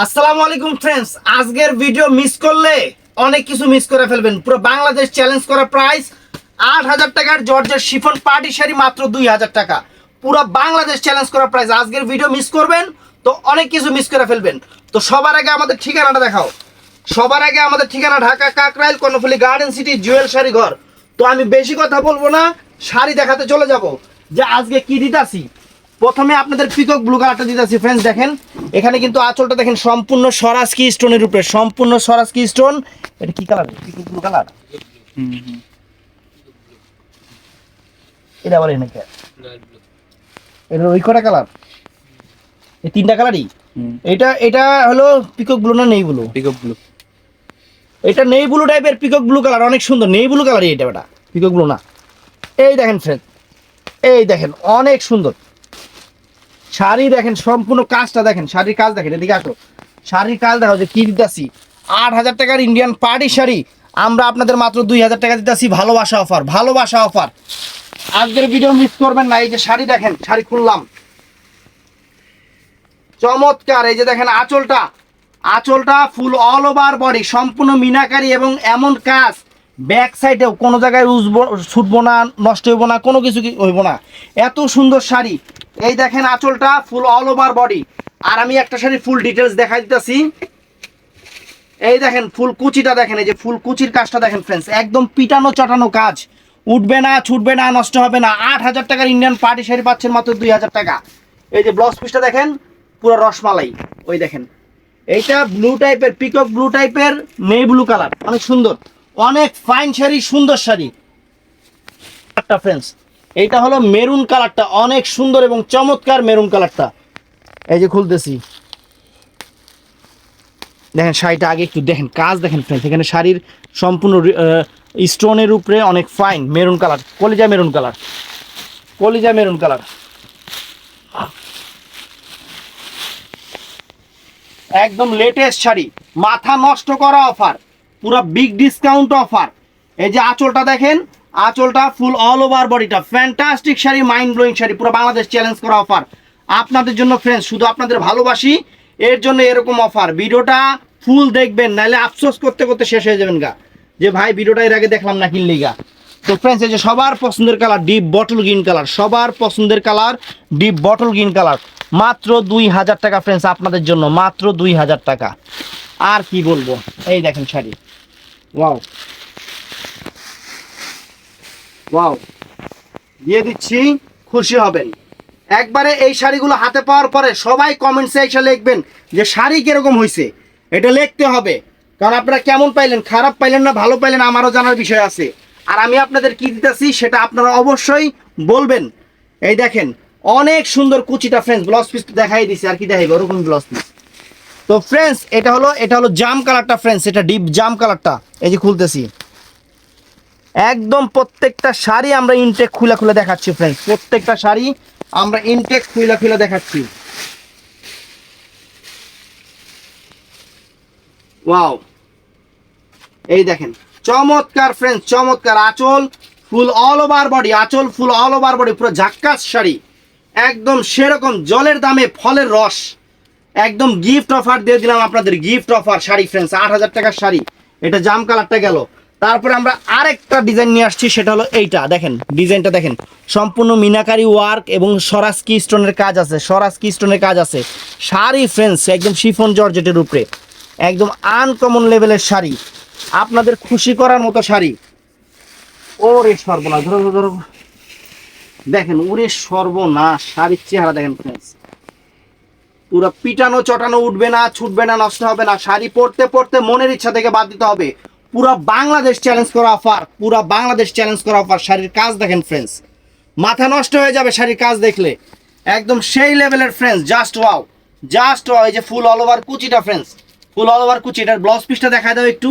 আসসালামু আলাইকুম ফ্রেন্ডস আজকের ভিডিও মিস করলে অনেক কিছু মিস করে ফেলবেন। পুরো বাংলাদেশ চ্যালেঞ্জ করা প্রাইস আট হাজার টাকার জর্জের শিফন পার্টি শাড়ি মাত্র দুই হাজার টাকা। পুরো বাংলাদেশ চ্যালেঞ্জ করা প্রাইস আজকের ভিডিও মিস করবেন, তো অনেক কিছু মিস করে ফেলবেন। তো সবার আগে আমাদের ঠিকানাটা দেখাও। সবার আগে আমাদের ঠিকানা Dhaka Kakrail, Karnaphuli Garden City Jewel sari ঘর। তো আমি বেশি কথা বলব না, শাড়ি দেখাতে চলে যাব। যে আজকে কি দিতাছি? প্রথমে আপনাদের পিকক ব্লু কালারটা দিতেছি ফ্রেন্ডস দেখেন। এখানে কিন্তু আঁচলটা দেখেন সম্পূর্ণ স্বরাজকি স্টোনের উপরে সম্পূর্ণ স্বরাজকি স্টোন এটা কি কালার পিকক ব্লু কালার এটা বলে নাকি এটা ওই কটা কালার এই তিনটা কালারই এটা এটা হলো পিকক ব্লু না নেই ব্লু পিকক ব্লু এটা নেই ব্লু টাইপের পিকক ব্লু কালার অনেক সুন্দর। নেই ব্লু কালারই এটা বেটা পিকক ব্লু না। এই দেখেন ফ্রেন্ড এই দেখেন অনেক সুন্দর। শাড়ি দেখেন, সম্পূর্ণ কাজটা দেখেন, শাড়ির কাজ দেখেন, এদিকে আসো। শাড়ির কাজ দেখো, যে কি দিতেছি? আট হাজার টাকার ইন্ডিয়ান পার্টি শাড়ি। আমরা আপনাদের মাত্র দুই হাজার টাকা দিতেছি, ভালোবাসা অফার ভালোবাসা অফার আজকের ভিডিও মিস করবেন না, এই যে শাড়ি দেখেন, শাড়ি খুললাম। চমৎকার, এই যে দেখেন আঁচলটা। আঁচলটা ফুল অল ওভার বডি সম্পূর্ণ মিনাকারি এবং এমন কাজ। ব্যাক সাইডেও কোনো জায়গায় উজবো ছুটবো না, নষ্ট হইব না, কোনো কিছু হইব না। এত সুন্দর শাড়ি। এই দেখেন আঁচলটা ফুল অল ওভার বডি আর আমি একটা শাড়ি ফুল ডিটেলস দেখাই দিতেছি। এই দেখেন ফুল কুচিটা দেখেন, এই যে ফুল কুচির কাজটা দেখেন ফ্রেন্ডস একদম পিটানো চাটানো কাজ। উঠবে না, ছুটবে না, নষ্ট হবে না। আট হাজার টাকার ইন্ডিয়ান পার্টি শাড়ি পাচ্ছেন মাত্র দুই হাজার টাকা। এই যে ব্লাউজ পিসটা দেখেন, পুরো রসমালাই। ওই দেখেন। এইটা ব্লু টাইপের পিকক ব্লু টাইপের নেই ব্লু কালার অনেক সুন্দর। অনেক ফাইন শাড়ি, সুন্দর শাড়ি। একটা ফ্রেন্ডস এইটা হলো মেরুন কালারটা অনেক সুন্দর এবং চমৎকার মেরুন কালারটা এই যে খুলতেছি। দেখেন শাড়িটা আগে একটু দেখেন, কাজ দেখেন ফ্রেন্ডস এখানে শাড়ির সম্পূর্ণ স্টোনের উপরে অনেক ফাইন মেরুন কালার কলিজা মেরুন কালার কলিজা মেরুন কালার একদম লেটেস্ট শাড়ি, মাথা নষ্ট করা অফার পুরো বিগ ডিসকাউন্ট অফার এই যে আঁচলটা দেখেন, আঁচলটা ফুল অল ওভার বডিটা fantastic sari mind blowing sari, পুরো বাংলাদেশ চ্যালেঞ্জ করা অফার আপনাদের জন্য ফ্রেন্ডস শুধু আপনাদের ভালোবাসি, এর জন্য এরকম অফার ভিডিওটা ফুল দেখবেন, নাহলে আফসোস করতে করতে শেষ হয়ে যাবেন গা। যে ভাই, ভিডিওটা এর আগে দেখলাম না কিনলি গা তো ফ্রেন্ডস এই সবার পছন্দের colour deep bottle green colour সবার পছন্দের colour deep bottle green colour মাত্র দুই হাজার টাকা ফ্রেন্ডস আপনাদের জন্য, মাত্র দুই হাজার টাকা। আর কি বলব? এই দেখেন শাড়ি। ওয়াও ওয়াও দিয়ে দিচ্ছি, খুশি হবেন। একবারে এই শাড়িগুলো হাতে পাওয়ার পরে সবাই কমেন্টসে এসে লিখবেন যে শাড়ি কীরকম হয়েছে এটা লিখতে হবে। কারণ আপনারা কেমন পাইলেন, খারাপ পাইলেন না, ভালো পাইলেন, আমারও জানার বিষয় আছে। আর আমি আপনাদের কি দিতেছি সেটা আপনারা অবশ্যই বলবেন। এই দেখেন, অনেক সুন্দর কুচিটা ফ্রেন্ডস ব্লাউজ পিস দেখাই দিছি, আর কি দেখাইবে, ওরকম ব্লাউজ পিস তো ফ্রেন্ডস এটা হলো এটা হলো জাম কালারটা ফ্রেন্ডস এটা ডিপ জাম কালারটা, এই যে খুলতেছি। একদম প্রত্যেকটা শাড়ি আমরা ইনটেক খুলে খুলে দেখাচ্ছি ফ্রেন্ডস প্রত্যেকটা শাড়ি আমরা ইনটেক খুলে খুলে দেখাচ্ছি। ওয়াও এই দেখেন চমৎকার ফ্রেন্ডস চমৎকার আঁচল ফুল অল ওভার বডি আঁচল ফুল অল ওভার বডি পুরো ঝাক্কাস শাড়ি। একদম সেরকম জলের দামে ফলের রস। একদম গিফট অফার দিয়ে দিলাম আপনাদের গিফট অফার শাড়ি ফ্রেন্ডস আট হাজার টাকার শাড়ি। এটা জাম কালারটা গেল। তারপরে আমরা আরেকটা ডিজাইন নিয়ে আসছি, সেটা হলো এইটা। দেখেন ডিজাইনটা দেখেন। সম্পূর্ণ মিনাকারি ওয়ার্ক এবং সরাসকি স্টোনের কাজ আছে, সরাসকি স্টোনের কাজ আছে। শাড়ি ফ্রেন্ডস একদম শিফন জর্জেটের উপরে। একদম আনকমন লেভেলের শাড়ি। আপনাদের খুশি করার মতো শাড়ি। ওরে সর্বনাশ। ধরো ধরো, দেখেন ওরে সর্বনাশ। শাড়ির চেহারা দেখেন ফ্রেন্ডস পুরো পিটানো চটানো উঠবে না ছুটবে না নষ্ট হবে না। শাড়ি পরতে পরতে মনের ইচ্ছা থেকে বাদ দিতে হবে। পুরা বাংলাদেশ চ্যালেঞ্জ করা অফার পুরা বাংলাদেশ চ্যালেঞ্জ করা অফার শাড়ির কাজ দেখেন ফ্রেন্ডস মাথা নষ্ট হয়ে যাবে শাড়ির কাজ দেখলে। একদম সেই লেভেলের friends just wow just wow এই যে ফুল অল ওভার কুচিটা ফ্রেন্ডস ফুল অল ওভার কুচি, এটার ব্লাউজ পিসটা দেখায় দাও একটু।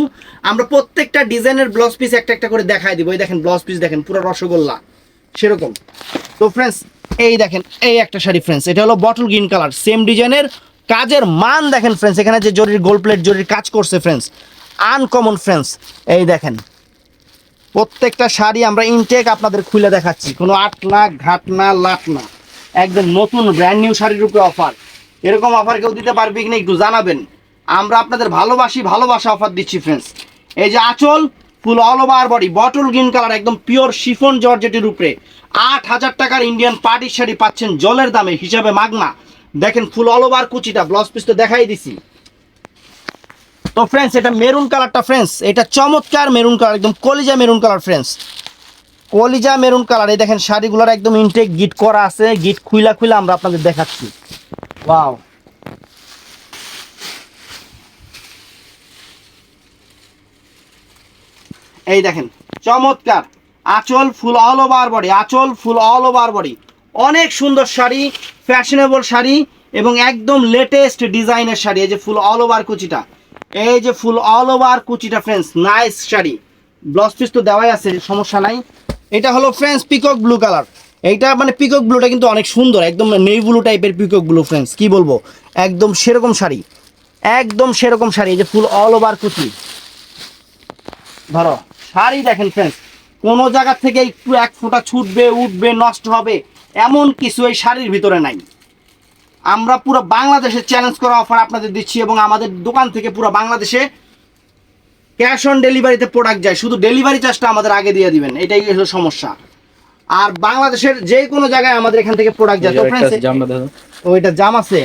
আমরা প্রত্যেকটা ডিজাইনের ব্লাউজ পিস একটা একটা করে দেখায় দিব। এই দেখেন ব্লাউজ পিস দেখেন, পুরো রসগোল্লা, সেরকম। তো ফ্রেন্ডস এই দেখেন, এই একটা শাড়ি ফ্রেন্ডস এটা হলো বটল গ্রিন কালার সেম ডিজাইনের। কাজের মান দেখেন ফ্রেন্ডস এখানে যে জরির গোল প্লেট জরির কাজ করছে ফ্রেন্ডস আনকমন ফ্রেন্ডস এই দেখেন। প্রত্যেকটা শাড়ি আমরা ইনটেক আপনাদের খুলে দেখাচ্ছি। কোনো আট না, ঘাট না একদম নতুন ব্র্যান্ড নিউ শাড়ির উপরে অফার এরকম অফার কেউ দিতে পারবে কিনা একটু জানাবেন। আমরা আপনাদের ভালোবাসি, ভালোবাসা অফার দিচ্ছি ফ্রেন্ডস এই যে আঁচল full all over body bottle green colour একদম পিওর শিফন জর্জেটের উপরে। আট হাজার টাকার ইন্ডিয়ান পার্টি শাড়ি পাচ্ছেন জলের দামে, হিসাবে মাগনা। দেখেন ফুল অল ওভার কুচিটা ব্লাউজ পিস তো দেখাই দিছি। তো ফ্রেন্ডস এটা মেরুন কালারটা ফ্রেন্ডস এটা চমৎকার মেরুন কালার একদম কলিজা মেরুন কালার ফ্রেন্ডস কলিজা মেরুন কালার এই দেখেন শাড়িগুলোর একদম ইনটেক গিট করা আছে গিট খুইলা খুইলা আমরা আপনাদের দেখাচ্ছি। ওয়াও এই দেখেন, চমৎকার। আঁচল ফুল অল ওভার বডি আঁচল ফুল অল ওভার বডি অনেক সুন্দর শাড়ি ফ্যাশনেবল শাড়ি এবং একদম লেটেস্ট ডিজাইনের শাড়ি, এই যে ফুল অল ওভার কুচিটা। এই যে ফুল অল ওভার কুচিটা friends nice sari. Blouse piece তো দেওয়াই আছে, সমস্যা নাই। এটা হলো ফ্রেন্ডস পিকক ব্লু কালার এইটা মানে পিকক ব্লুটা কিন্তু অনেক সুন্দর, একদম নেই ব্লু টাইপের পিকক ব্লু ফ্রেন্ডস কি বলব? একদম সেরকম শাড়ি। একদম সেরকম শাড়ি, এই যে ফুল অল ওভার কুচি। ধরো। শাড়ি দেখেন ফ্রেন্ডস কোনো জায়গা থেকে একটু এক ফোঁটা ছুটবে উঠবে নষ্ট হবে এমন কিছু এই শাড়ির ভিতরে নাই। আমরা পুরো বাংলাদেশে চ্যালেঞ্জ করা অফার আপনাদের দিচ্ছি এবং আমাদের দোকান থেকে পুরো বাংলাদেশে ক্যাশ অন ডেলিভারিতে প্রোডাক্ট যায়। শুধু ডেলিভারি চার্জটা আমাদের আগে দিয়ে দিবেন এটাই হলো সমস্যা। আর বাংলাদেশের যে কোনো জায়গায় আমাদের এখান থেকে প্রোডাক্ট যায়। তো ওইটা জাম আছে।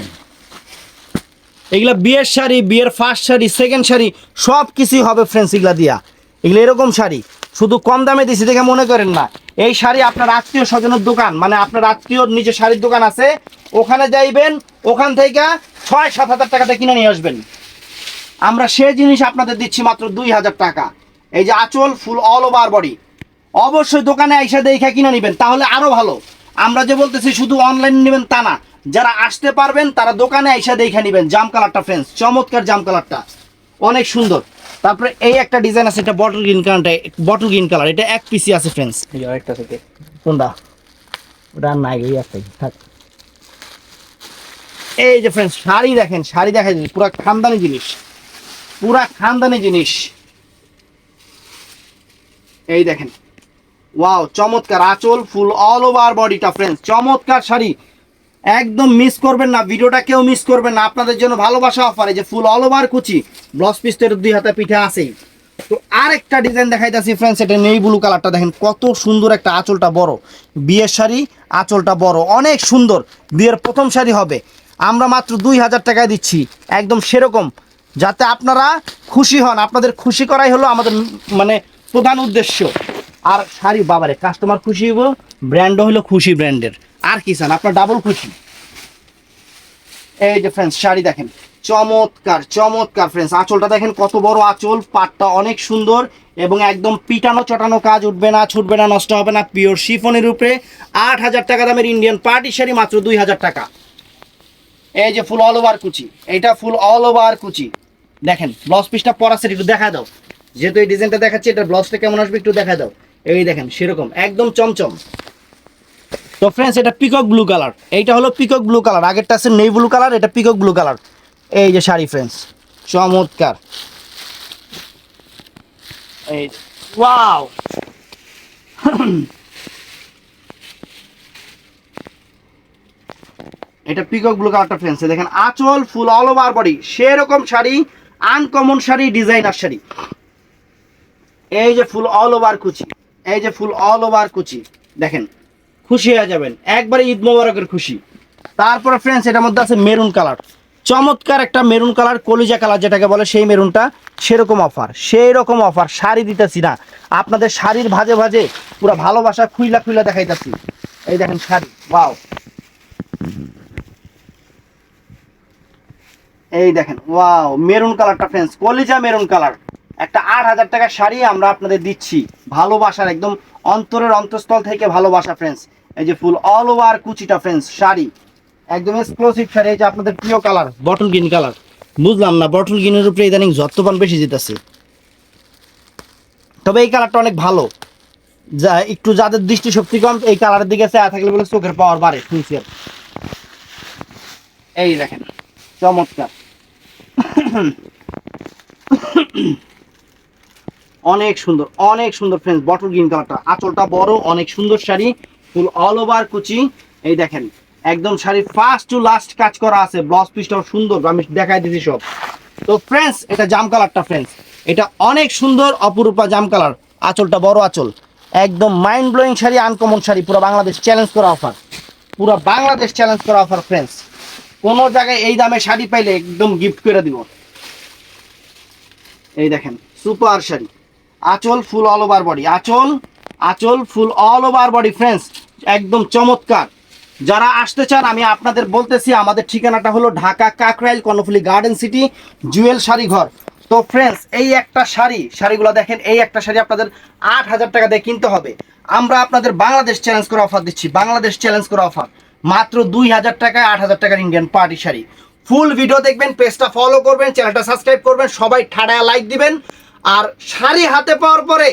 এগুলা বিয়ের শাড়ি বিয়ের ফার্স্ট শাড়ি সেকেন্ড শাড়ি সব কিছুই হবে ফ্রেন্ডস এগুলা দিয়া। এগুলো এরকম শাড়ি। শুধু কম দামে দিছি দেখে মনে করেন না। এই শাড়ি আপনার আত্মীয় স্বজনের দোকান মানে আপনার আত্মীয় নিচে শাড়ির দোকান আছে, ওখানে যাইবেন, ওখান থেকে ছয়, সাত হাজার টাকাতে কিনে নিয়ে আসবেন। আমরা সে জিনিস আপনাদের দিচ্ছি মাত্র দুই হাজার টাকা। এই যে আঁচল ফুল অল ওভার বডি অবশ্যই দোকানে আইসা দেখে কিনে নেবেন, তাহলে আরও ভালো। আমরা যে বলতেছি শুধু অনলাইন নেবেন তা না। যারা আসতে পারবেন, তারা দোকানে আইসা দেখে নেবেন। জাম কালারটা ফ্রেন্ডস চমৎকার জাম কালারটা। অনেক সুন্দর। তারপরে এই একটা ডিজাইন আছে এটা বটল গ্রিন কালারটা বটল গ্রিন কালার এটা এক পিসি আছে ফ্রেন্ডস আরেকটা থেকে কোনটা? ওটা নাই এই একটাই। থাক। এই যে ফ্রেন্ডস শাড়ি দেখেন শাড়ি দেখা যায় পুরা খানদানি জিনিস। পুরা খানদানি জিনিস। এই দেখেন। ওয়াও চমৎকার আঁচল ফুল অল ওভার বডিটা ফ্রেন্ডস চমৎকার শাড়ি। একদম মিস করবেন না, ভিডিওটা কেউ মিস করবেন না। আপনাদের জন্য ভালোবাসা অফার যে ফুল অল ওভার কুচি ব্লাউজ পিস তো দুই হাতে পিঠে আছেই। তো আরেকটা ডিজাইন দেখাইতেছি ফ্রেন্ডস এটা নেই ব্লু কালারটা দেখেন, কত সুন্দর একটা আঁচলটা বড়। বিয়ের শাড়ি, আঁচলটা বড়, অনেক সুন্দর। বিয়ের প্রথম শাড়ি হবে। আমরা মাত্র দুই হাজার টাকায় দিচ্ছি, একদম সেরকম। যাতে আপনারা খুশি হন, আপনাদের খুশি করাই হলো আমাদের মানে প্রধান উদ্দেশ্য। আর শাড়ি, বাবারে কাস্টমার খুশি হইব ব্র্যান্ডও হলো খুশি ব্র্যান্ডের আর কি চান? আপনার ডাবল খুশি। এই যে ফ্রেন্ডস শাড়ি দেখেন। চমৎকার চমৎকার ফ্রেন্ডস আঁচলটা দেখেন কত বড় আঁচল, পাটটা অনেক সুন্দর এবং একদম পিটানো চটানো কাজ উঠবে না, ছুটবে না, নষ্ট হবে না পিওর শিফনের উপরে আট হাজার টাকা দামের ইন্ডিয়ান পার্টি শাড়ি মাত্র দুই হাজার টাকা। এই যে ফুল অল ওভার কুচি এইটা ফুল অল ওভার কুচি। দেখেন ব্লাউজ পিসটা পরা সেট একটু দেখা দাও। যেহেতু এই ডিজাইনটা দেখাচ্ছি এটা ব্লাউজটা কেমন আসবে একটু দেখা দাও। এই দেখেন, সেরকম, একদম চমচম। তো ফ্রেন্ডস এটা পিকক ব্লু কালার এইটা হলো পিকক ব্লু কালার আগেরটা আছে নেই ব্লু কালার এটা পিকক ব্লু কালার এই যে শাড়ি ফ্রেন্ডস চমৎকার। এই ওয়াও এটা পিকক ব্লু কালারটা ফ্রেন্ডস দেখেন, আঁচল ফুল অল ওভার বডি সেরকম শাড়ি আনকমন শাড়ি ডিজাইনার শাড়ি। এই যে ফুল অল ওভার কুচি, এই যে ফুল অল ওভার কুচি, দেখেন খুশি হয়ে যাবেন। একবারে ঈদ মোবারকের খুশি। তারপরে ফ্রেন্ডস এটার মধ্যে আছে মেরুন কালার চমৎকার একটা মেরুন কালার কলিজা কালার যেটাকে বলে, সেই মেরুনটা সেরকম অফার সেই রকম অফার শাড়ি দিতেছি না। আপনাদের শাড়ির ভাজে ভাজে পুরো ভালোবাসা খুইলা খুইলা দেখাইতেছি। এই দেখেন শাড়ি ওয়াও এই দেখেন ওয়াও মেরুন কালারটা ফ্রেন্ডস কলিজা মেরুন কালার একটা আট হাজার টাকার শাড়ি আমরা আপনাদের দিচ্ছি। ভালোবাসার একদম অন্তরের অন্তঃস্থল থেকে ভালোবাসা ফ্রেন্ডস এই যে ফুল অল ওভার কুচিটা ফ্রেন্ডস শাড়ি। একদম এক্সক্লুসিভ শাড়ি, এই যে আপনাদের প্রিয় কালার বটল গ্রিন কালার বুঝলাম না বটল গ্রিনের উপরে ইদানিং যত্নপান বেশি যেতেছে। তবে এই কালারটা অনেক ভালো। যা একটু যাদের দৃষ্টিশক্তি কম, এই কালারের দিকে চেয়ে থাকলে বলে চোখের পাওয়ার বাড়ে সিনসিয়ার এই দেখেন, চমৎকার। অনেক সুন্দর অনেক সুন্দর ফ্রেন্ডস বটল গ্রিন কালারটা আঁচলটা বড়, অনেক সুন্দর শাড়ি, ফুল অল ওভার কুচি। এই দেখেন, একদম শাড়ি ফার্স্ট টু লাস্ট কাজ করা আছে ব্লাউজ পিসটাও সুন্দর, আমি দেখাই দিচ্ছি সব। তো ফ্রেন্ডস এটা জাম কালারটা ফ্রেন্ডস এটা অনেক সুন্দর, অপরূপা জাম কালার আঁচলটা বড় আঁচল। একদম mind blowing sari uncommon sari, পুরো বাংলাদেশ চ্যালেঞ্জ করা অফার পুরো বাংলাদেশ চ্যালেঞ্জ করা অফার ফ্রেন্ডস কোনো জায়গায় এই দামে শাড়ি পাইলে একদম গিফট করে দিব। এই দেখেন সুপার শাড়ি। আঁচল ফুল অল ওভার বডি আঁচল আঁচল full all over body friends একদম চমৎকার। যারা আসতে চান, আমি আপনাদের বলতেছি, আমাদের ঠিকানাটা হলো Dhaka Kakrail Karnaphuli garden city jewel sari ঘর। তো ফ্রেন্ডস এই একটা শাড়ি, শাড়িগুলো দেখেন, এই একটা শাড়ি আপনাদের আট হাজার টাকা দিয়ে কিনতে হবে। আমরা আপনাদের বাংলাদেশ চ্যালেঞ্জ করে অফার দিচ্ছি, বাংলাদেশ চ্যালেঞ্জ করে অফার মাত্র দুই হাজার টাকায় আট হাজার টাকার Indian party sari. Full video দেখবেন পেজটা ফলো করবেন চ্যানেলটা সাবস্ক্রাইব করবেন, সবাই ঠাডায় লাইক দিবেন। আর শাড়ি হাতে পাওয়ার পরে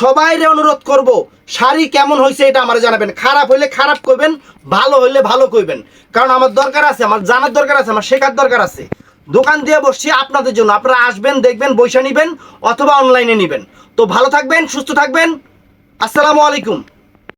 সবাইরে অনুরোধ করব, শাড়ি কেমন হয়েছে এটা আমার জানাবেন। খারাপ হইলে খারাপ করবেন ভালো হইলে ভালো কইবেন। কারণ আমার দরকার আছে, আমার জানার দরকার আছে, আমার শেখার দরকার আছে। দোকান দিয়ে বসছি আপনাদের জন্য, আপনারা আসবেন, দেখবেন বৈশা নিবেন, অথবা অনলাইনে নেবেন। তো ভালো থাকবেন, সুস্থ থাকবেন। আসসালামু আলাইকুম।